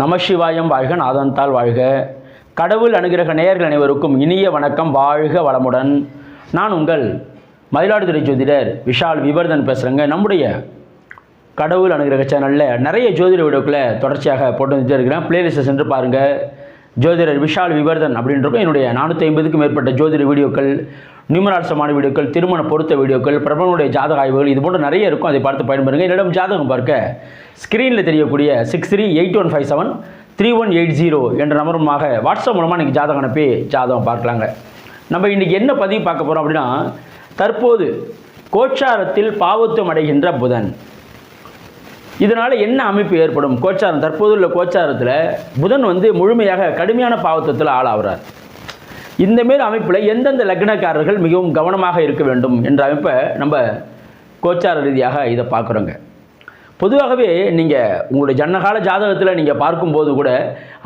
நமசிவாயம் வாழ்க நாதந்தால் வாழ்க. கடவுள் அனுகிரக நேயர்கள் அனைவருக்கும் இனிய வணக்கம். வாழ்க வளமுடன். நான் உங்கள் மயிலாடுதுறை ஜோதிடர் விஷால் விவர்தன் பேசுகிறேங்க நம்முடைய கடவுள் அனுகிரக சேனலில் நிறைய ஜோதிட வீடியோக்களை தொடர்ச்சியாக போட்டு இருக்கிறேன். பிளேலிஸ்ட்டை சென்று பாருங்கள் ஜோதிடர் விஷால் விவர்தன் அப்படின்றப்ப என்னுடைய நானூற்றி ஐம்பதுக்கும் மேற்பட்ட ஜோதிட வீடியோக்கள் நியூமராட்சமான வீடியோக்கள் திருமண பொருத்த வீடியோக்கள் பிரபலனுடைய ஜாதக ஆய்வுகள் இது போன்ற நிறைய இருக்கும். அதை பார்த்து பயன்பெறுங்க. என்னிடம் ஜாதகம் பார்க்க ஸ்க்ரீனில் தெரியக்கூடிய six three eight one five seven three one eight zero என்ற நம்பருமாக வாட்ஸ்அப் மூலமாக இன்றைக்கி ஜாதகம் அனுப்பி ஜாதகம் பார்க்கலாங்க. நம்ம இன்றைக்கி என்ன பதிவு பார்க்க போகிறோம் அப்படின்னா தற்போது கோச்சாரத்தில் பாவத்துவம் அடைகின்ற புதன். இதனால் என்ன அமைப்பு ஏற்படும்? கோச்சாரம் தற்போது உள்ள கோச்சாரத்தில் புதன் வந்து முழுமையாக கடுமையான பாவத்தத்தில் ஆளாகிறார். இந்த மாரி அமைப்பில் எந்தெந்த லக்னக்காரர்கள் மிகவும் கவனமாக இருக்க வேண்டும் என்ற அமைப்பை நம்ம கோச்சார ரீதியாக இதை பார்க்குறோங்க. பொதுவாகவே நீங்கள் உங்களுடைய ஜன்னகால ஜாதகத்தில் நீங்கள் பார்க்கும்போது கூட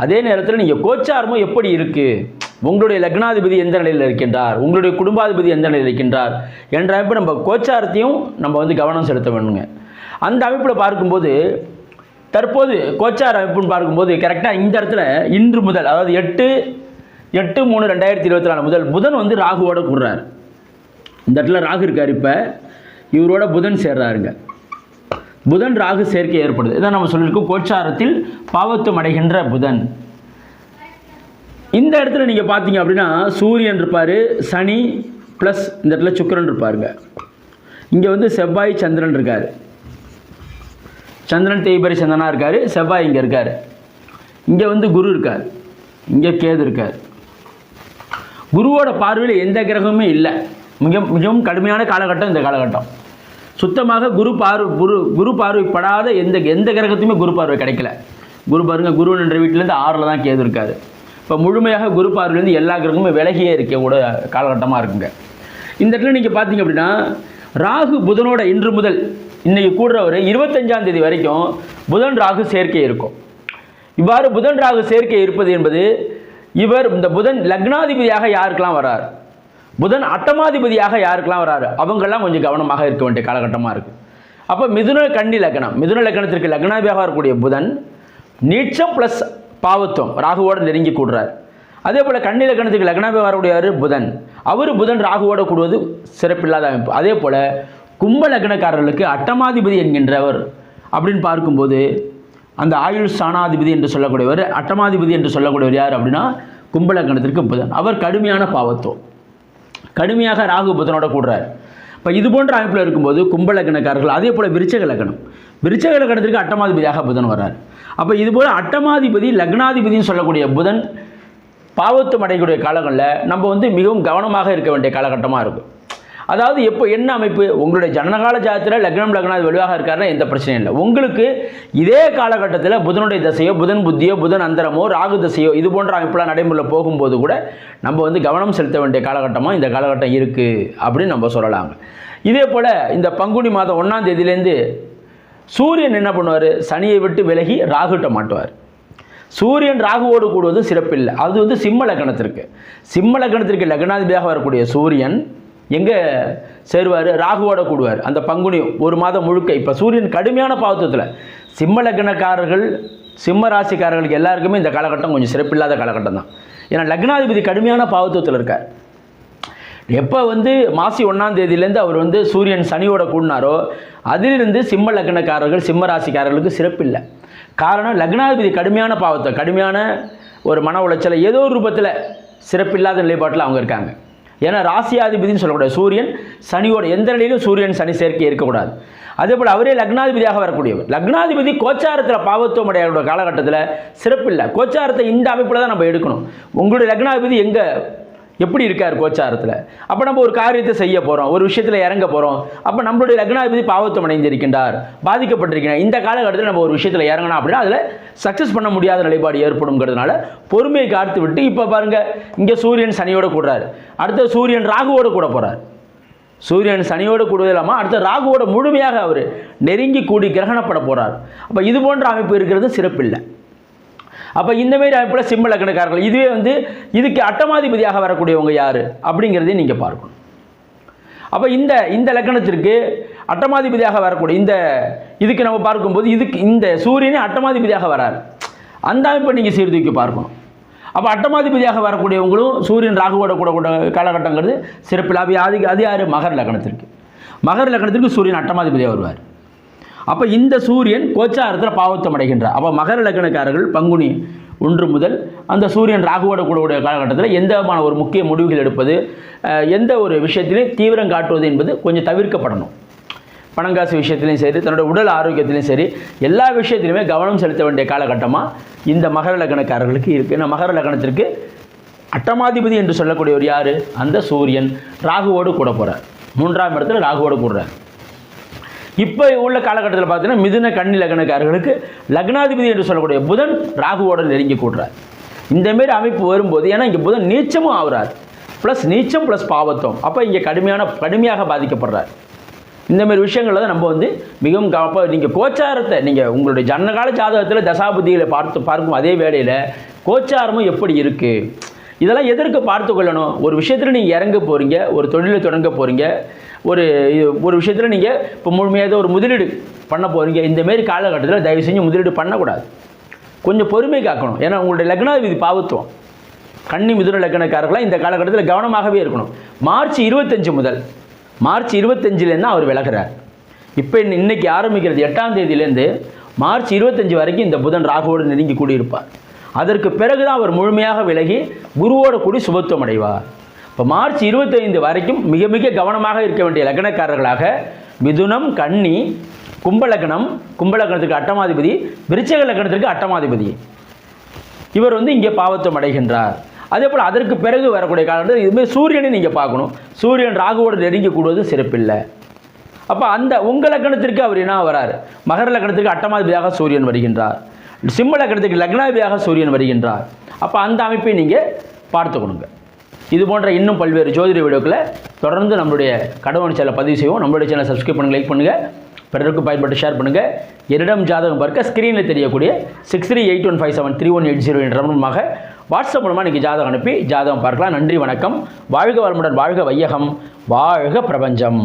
அதே நேரத்தில் நீங்கள் கோச்சாரமும் எப்படி இருக்குது உங்களுடைய லக்னாதிபதி எந்த நிலையில் இருக்கின்றார்? உங்களுடைய குடும்பாதிபதி எந்த நிலையில் இருக்கின்றார்? என்ற அமைப்பு நம்ம கோச்சாரத்தையும் நம்ம வந்து கவனம் செலுத்த வேணுங்க. அந்த அமைப்பில் பார்க்கும்போது தற்போது கோச்சார் அமைப்புன்னு பார்க்கும்போது கரெக்டாக இந்த இடத்துல இன்று முதல் அதாவது எட்டு எட்டு மூணு ரெண்டாயிரத்தி இருபத்தி நாலு முதல் புதன் வந்து ராகுவோட கூடுறார். இந்த இடத்துல ராகு இருக்கார் இப்போ. இவரோட புதன் சேர்றாருங்க. புதன் ராகு சேர்க்கை ஏற்படுது. இதான் நம்ம சொல்லியிருக்கோம் கோச்சாரத்தில் பாவத்தும் அடைகின்ற புதன். இந்த இடத்துல நீங்கள் பார்த்தீங்க அப்படின்னா சூரியன் இருப்பார் சனி ப்ளஸ் இந்த இடத்துல சுக்கரன் இருப்பாருங்க. இங்கே வந்து செவ்வாய் சந்திரன் இருக்கார். சந்திரன் தேய்பரி சந்தனா இருக்கார் செவ்வாய் இங்கே இருக்கார். இங்கே வந்து குரு இருக்கார். இங்கே கேது இருக்கார். குருவோட பார்வையில் எந்த கிரகமுமே இல்லை. மிக மிகவும் கடுமையான காலகட்டம் இந்த காலகட்டம். சுத்தமாக குரு பார்வை குரு குரு பார்வைப்படாத எந்த எந்த கிரகத்துமே குரு பார்வை கிடைக்கல. குரு பாருங்க குரு என்ற வீட்டிலேருந்து ஆறில் தான் கேது இருக்காது இப்போ முழுமையாக குரு பார்வையிலேருந்து எல்லா கிரகமும் விலகியே இருக்க கூட காலகட்டமாக இருக்குங்க. இந்த இடத்துல நீங்கள் பார்த்தீங்க அப்படின்னா ராகு புதனோட இன்று முதல் இன்றைக்கி கூடுறவர் இருபத்தஞ்சாம் தேதி வரைக்கும் புதன் ராகு சேர்க்கை இருக்கும். இவ்வாறு புதன் ராகு சேர்க்கை இருப்பது என்பது இவர் இந்த புதன் லக்னாதிபதியாக யாருக்கெல்லாம் வரார்? புதன் அட்டமாதிபதியாக யாருக்கெல்லாம் வராரு? அவங்கெல்லாம் கொஞ்சம் கவனமாக இருக்க வேண்டிய காலகட்டமாக இருக்குது அப்போ மிதுன கண்ணி லக்னம். மிதுன லக்னத்திற்கு லக்னாதிபதியாக வரக்கூடிய புதன் நீச்சம் ப்ளஸ் பாவத்துவம் ராகுவோடு நெருங்கி கூடுறார். அதே போல் கண்ணி லக்னத்துக்கு லக்னாதிபதி வரக்கூடியவர் புதன். அவர் புதன் ராகுவோடு கூடுவது சிறப்பில்லாத அமைப்பு. அதே போல் கும்ப லக்னக்காரர்களுக்கு அட்டமாதிபதி என்கின்றவர் அப்படின்னு பார்க்கும்போது அந்த ஆயுள் ஸ்தானாதிபதி என்று சொல்லக்கூடியவர் அட்டமாதிபதி என்று சொல்லக்கூடியவர் யார் அப்படின்னா கும்பலக்கணத்திற்கு புதன். அவர் கடுமையான பாவத்துவம் கடுமையாக ராகு புதனோட கூடுறார். இப்போ இது போன்ற அமைப்பில் இருக்கும்போது கும்பலக்கணக்காரர்கள் அதே போல் விருச்சக லக்கணம். விருச்சக லக்கணத்திற்கு அட்டமாதிபதியாக புதன் வர்றார். அப்போ இதுபோல் அட்டமாதிபதி லக்னாதிபதினு சொல்லக்கூடிய புதன் பாவத்துவம் அடையக்கூடிய காலங்களில் நம்ம வந்து மிகவும் கவனமாக இருக்க வேண்டிய காலகட்டமாக இருக்கும். அதாவது எப்போ என்ன அமைப்பு? உங்களுடைய ஜனனகால ஜாதத்தில் லக்னம் லக்னாதி வலுவாக இருக்காருன்னா எந்த பிரச்சனையும் இல்லை. உங்களுக்கு இதே காலகட்டத்தில் புதனுடைய தசையோ புதன் புத்தியோ புதன் அந்தரமோ ராகு தசையோ இது போன்ற அமைப்பெல்லாம் நடைமுறையில் போகும்போது கூட நம்ம வந்து கவனம் செலுத்த வேண்டிய காலகட்டமாக இந்த காலகட்டம் இருக்குது அப்படின்னு நம்ம சொல்லலாங்க. இதே போல் இந்த பங்குனி மாதம் ஒன்றாம் தேதியிலேருந்து சூரியன் என்ன பண்ணுவார்? சனியை விட்டு விலகி ராகுட்ட மாட்டுவார். சூரியன் ராகுவோடு கூடுவது சிறப்பில்லை. அது வந்து சிம்ம லக்னத்திற்கு. சிம்ம லக்னத்திற்கு லக்னாதிபதியாக வரக்கூடிய சூரியன் எங்கே சேருவார்? ராகுவோட கூடுவார். அந்த பங்குனி ஒரு மாதம் முழுக்க. இப்போ சூரியன் கடுமையான பாவத்துவத்தில் சிம்ம லக்னக்காரர்கள் சிம்ம ராசிக்காரர்களுக்கு எல்லாருக்குமே இந்த காலகட்டம் கொஞ்சம் சிறப்பில்லாத காலகட்டம் தான். ஏன்னா லக்னாதிபதி கடுமையான பாவத்துவத்தில் இருக்கார். எப்போ வந்து மாசி ஒன்றாம் தேதியிலேருந்து அவர் வந்து சூரியன் சனியோட கூடினாரோ அதிலிருந்து சிம்ம லக்னக்காரர்கள் சிம்ம ராசிக்காரர்களுக்கு சிறப்பில்லை. காரணம் லக்னாதிபதி கடுமையான பாவத்தை கடுமையான ஒரு மன உளைச்சலை ஏதோ ஒரு ரூபத்தில் சிறப்பில்லாத நிலைப்பாட்டில் அவங்க இருக்காங்க. ஏன்னா ராசியாதிபதினு சொல்லக்கூடாது. சூரியன் சனியோட எந்த நிலையிலும் சூரியன் சனி சேர்க்கை இருக்கக்கூடாது. அதே போல் அவரே லக்னாதிபதியாக வரக்கூடியவர். லக்னாதிபதி கோச்சாரத்தில் பாவத்துவம் அடையாளோட காலகட்டத்தில் சிறப்பில்லை கோச்சாரத்தை இந்த அமைப்பில் தான் நம்ம எடுக்கணும். உங்களுடைய லக்னாதிபதி எங்கே எப்படி இருக்கார் கோச்சாரத்தில்? அப்போ நம்ம ஒரு காரியத்தை செய்ய போகிறோம் ஒரு விஷயத்தில் இறங்க போகிறோம் அப்போ நம்மளுடைய லக்னாதிபதி பாவத்தம் அடைந்திருக்கின்றார் பாதிக்கப்பட்டிருக்கிறார். இந்த காலகட்டத்தில் நம்ம ஒரு விஷயத்தில் இறங்கணும் அப்படின்னா அதில் சக்ஸஸ் பண்ண முடியாத நிலைப்பாடு ஏற்படும்ங்கிறதுனால பொறுமையை காத்து விட்டு இப்போ பாருங்கள் இங்கே சூரியன் சனியோட கூடுறாரு. அடுத்த சூரியன் ராகுவோட கூட போகிறார் சூரியன் சனியோடு கூடுவது இல்லாமல் அடுத்த ராகுவோட முழுமையாக அவர் நெருங்கி கூடி கிரகணப்பட போகிறார் அப்போ இது போன்ற அமைப்பு இருக்கிறது சிறப்பில்லை. அப்போ இந்தமாரி அமைப்பில் சிம்ம லக்னக்காரர்கள் இதுவே வந்து இதுக்கு அட்டமாதிபதியாக வரக்கூடியவங்க யார்? அப்படிங்கிறதையும் நீங்கள் பார்க்கணும். அப்போ இந்த இந்த லக்கணத்திற்கு அட்டமாதிபதியாக வரக்கூடிய இந்த இதுக்கு நம்ம பார்க்கும்போது இதுக்கு இந்த சூரியனே அட்டமாதிபதியாக வரார். அந்த அமைப்பை நீங்கள் சீர்தூக்கி பார்க்கணும். அப்போ அட்டமாதிபதியாக வரக்கூடியவங்களும் சூரியன் ராகுவோட கூட கூட காலகட்டங்கிறது சிறப்பில் அது அது யார் மகர் லக்னத்திற்கு. மகர் லக்னத்திற்கு சூரியன் அட்டமாதிபதியாக வருவார். அப்போ இந்த சூரியன் கோச்சாரத்தில் பாவத்தம் அடைகின்றார். அப்போ மகர லக்னக்காரர்கள் பங்குனி ஒன்று முதல் அந்த சூரியன் ராகுவோட கூடக்கூடிய காலகட்டத்தில் எந்த விதமான ஒரு முக்கிய முடிவுகள் எடுப்பது எந்த ஒரு விஷயத்திலையும் தீவிரம் காட்டுவது என்பது கொஞ்சம் தவிர்க்கப்படணும். பணங்காசு விஷயத்திலையும் சரி தன்னோட உடல் ஆரோக்கியத்திலையும் சரி எல்லா விஷயத்திலுமே கவனம் செலுத்த வேண்டிய காலகட்டமாக இந்த மகர லக்னக்காரர்களுக்கு இருக்குது ஏன்னா மகர லக்னத்திற்கு அட்டமாதிபதி என்று சொல்லக்கூடியவர் யார்? அந்த சூரியன் ராகுவோடு கூட போகிறார் மூன்றாம் இடத்துல ராகுவோடு கூடுறார். இப்போ உள்ள காலகட்டத்தில் பார்த்தீங்கன்னா மிதுன கன்னி லக்னக்காரர்களுக்கு லக்னாதிபதி என்று சொல்லக்கூடிய புதன் ராகுவோட நெருங்கி கூடுறார். இந்தமாரி அமைப்பு வரும்போது ஏன்னா இங்கே புதன் நீச்சமும் ஆகுறார் ப்ளஸ் நீச்சம் ப்ளஸ் பாவத்தம். அப்போ இங்கே கடுமையான கடுமையாக பாதிக்கப்படுறார். இந்தமாரி மாதிரி தான் நம்ம வந்து மிகவும் க- நீங்கள் கோச்சாரத்தை நீங்கள் உங்களுடைய ஜன்னகால ஜாதகத்தில் தசாபுதிகளை பார்த்து பார்க்கும் அதே வேளையில் கோச்சாரமும் எப்படி இருக்குது இதெல்லாம் எதற்கு பார்த்து கொள்ளணும்? ஒரு விஷயத்தில் நீங்கள் இறங்க போகிறீங்க ஒரு தொழிலை தொடங்க போகிறீங்க ஒரு இது- ஒரு விஷயத்தில் நீங்கள் இப்போ முழுமையாக ஒரு முதலீடு பண்ண போகிறீங்க இந்தமாரி காலகட்டத்தில் தயவு செஞ்சு முதலீடு பண்ணக்கூடாது. கொஞ்சம் பொறுமை காக்கணும். ஏன்னா உங்களுடைய லக்னாதிபதி பாவத்துவம். கன்னி மிதுன லக்னக்காரர்களாக இந்த காலகட்டத்தில் கவனமாகவே இருக்கணும். மார்ச் இருபத்தஞ்சு முதல் மார்ச் இருபத்தஞ்சிலேருந்து அவர் விலகிறார். இப்போ இன்னைக்கு ஆரம்பிக்கிறது எட்டாம் தேதியிலேருந்து மார்ச் இருபத்தஞ்சு வரைக்கும் இந்த புதன் ராகுவோடு நெருங்கி கூடியிருப்பார். அதற்கு பிறகு தான் அவர் முழுமையாக விலகி குருவோட கூடி சுபத்துவம் அடைவார். இப்போ மார்ச் இருபத்தைந்து வரைக்கும் மிக மிக கவனமாக இருக்க வேண்டிய லக்னக்காரர்களாக மிதுனம் கன்னி கும்பலக்கணம் கும்பலக்கணத்துக்கு அட்டமாதிபதி விருச்சக லக்கணத்திற்கு அட்டமாதிபதி. இவர் வந்து இங்கே பாவத்தம் அடைகின்றார். அதே போல் அதற்கு பிறகு வரக்கூடிய காலத்தில் இதுமாதிரி சூரியனை நீங்கள் பார்க்கணும். சூரியன் ராகுவோடு நெருங்கி கூடுவது சிறப்பில்லை. அப்போ அந்த உங்கள் லக்கணத்திற்கு அவர் என்ன வரார் மகர லக்கணத்திற்கு அட்டமாதிபதியாக சூரியன் வருகின்றார். சிம்ம லக்கணத்துக்கு லக்னாதிபதியாக சூரியன் வருகின்றார். அப்போ அந்த அமைப்பை நீங்கள் பார்த்துக்கணுங்க. இது போன்ற இன்னும் பல்வேறு ஜோதிட வீடியோக்களை தொடர்ந்து நம்மளுடைய கடவுள் சேனலை பதிவு செய்வோம். நம்மளுடைய சேனலை சப்ஸ்கிரைப் பண்ணுங்க லைக் பண்ணுங்கள் பிறருக்கு பயன்பட்டு ஷேர் பண்ணுங்கள் என்னிடம் ஜாதகம் பார்க்க ஸ்க்ரீனில் தெரியக்கூடிய six three eight one five seven three one eight zero என்ற மூலமாக வாட்ஸ்அப் மூலமாக இன்றைக்கி ஜாதகம் அனுப்பி ஜாதகம் பார்க்கலாம். நன்றி வணக்கம். வாழ்க வளமுடன் வாழ்க வையகம். வாழ்க பிரபஞ்சம்.